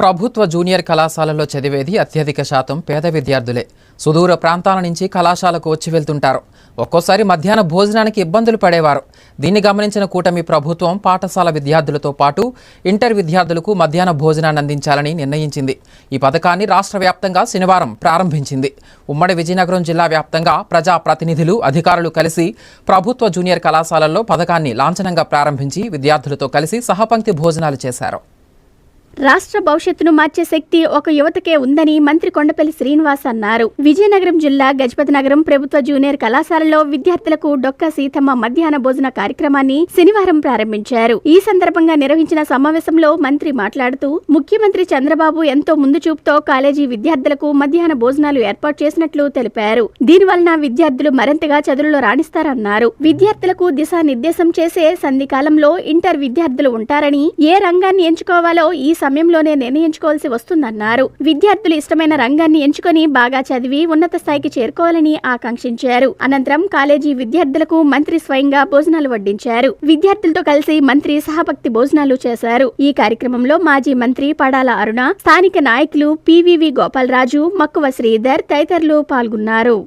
ప్రభుత్వ జూనియర్ కళాశాలలో చదివేది అత్యధిక శాతం పేద విద్యార్థులే. సుదూర ప్రాంతాల నుంచి కళాశాలకు వచ్చి వెళ్తుంటారు. ఒక్కోసారి మధ్యాహ్న భోజనానికి ఇబ్బందులు పడేవారు. దీన్ని గమనించిన కూటమి ప్రభుత్వం పాఠశాల విద్యార్థులతో పాటు ఇంటర్ విద్యార్థులకు మధ్యాహ్న భోజనాన్ని అందించాలని నిర్ణయించింది. ఈ పథకాన్ని రాష్ట్ర వ్యాప్తంగా శనివారం ప్రారంభించింది. ఉమ్మడి విజయనగరం జిల్లా వ్యాప్తంగా ప్రజా ప్రతినిధులు అధికారులు కలిసి ప్రభుత్వ జూనియర్ కళాశాలల్లో పథకాన్ని లాంఛనంగా ప్రారంభించి విద్యార్థులతో కలిసి సహపంక్తి భోజనాలు చేశారు. రాష్ట్ర భవిష్యత్తును మార్చే శక్తి ఒక యువతకే ఉందని మంత్రి కొండపల్లి శ్రీనివాస్ అన్నారు. విజయనగరం జిల్లా గజపతి నగరం ప్రభుత్వ జూనియర్ కళాశాలలో విద్యార్థులకు డొక్క సీతమ్మ మధ్యాహ్న భోజన కార్యక్రమాన్ని శనివారం ప్రారంభించారు. ఈ సందర్భంగా నిర్వహించిన సమావేశంలో మంత్రి మాట్లాడుతూ ముఖ్యమంత్రి చంద్రబాబు ఎంతో ముందు చూపుతో కాలేజీ విద్యార్థులకు మధ్యాహ్న భోజనాలు ఏర్పాటు చేసినట్లు తెలిపారు. దీనివలన విద్యార్థులు మరింతగా చదువులో రాణిస్తారన్నారు. విద్యార్థులకు దిశానిర్దేశం చేసే సంధికాలంలో ఇంటర్ విద్యార్థులు ఉంటారని ఏ రంగాన్ని ఎంచుకోవాలో ఈ సమయంలోనే నిర్ణయించుకోవాల్సి వస్తుందన్నారు. విద్యార్థులు ఇష్టమైన రంగాన్ని ఎంచుకొని బాగా చదివి ఉన్నత స్థాయికి చేరుకోవాలని ఆకాంక్షించారు. అనంతరం కాలేజీ విద్యార్థులకు మంత్రి స్వయంగా భోజనాలు వడ్డించారు. విద్యార్థులతో కలిసి మంత్రి సహభక్తి భోజనాలు చేశారు. ఈ కార్యక్రమంలో మాజీ మంత్రి పడాల అరుణ స్థానిక నాయకులు పివివి గోపాలరాజు మక్కువ శ్రీధర్ తదితరులు పాల్గొన్నారు.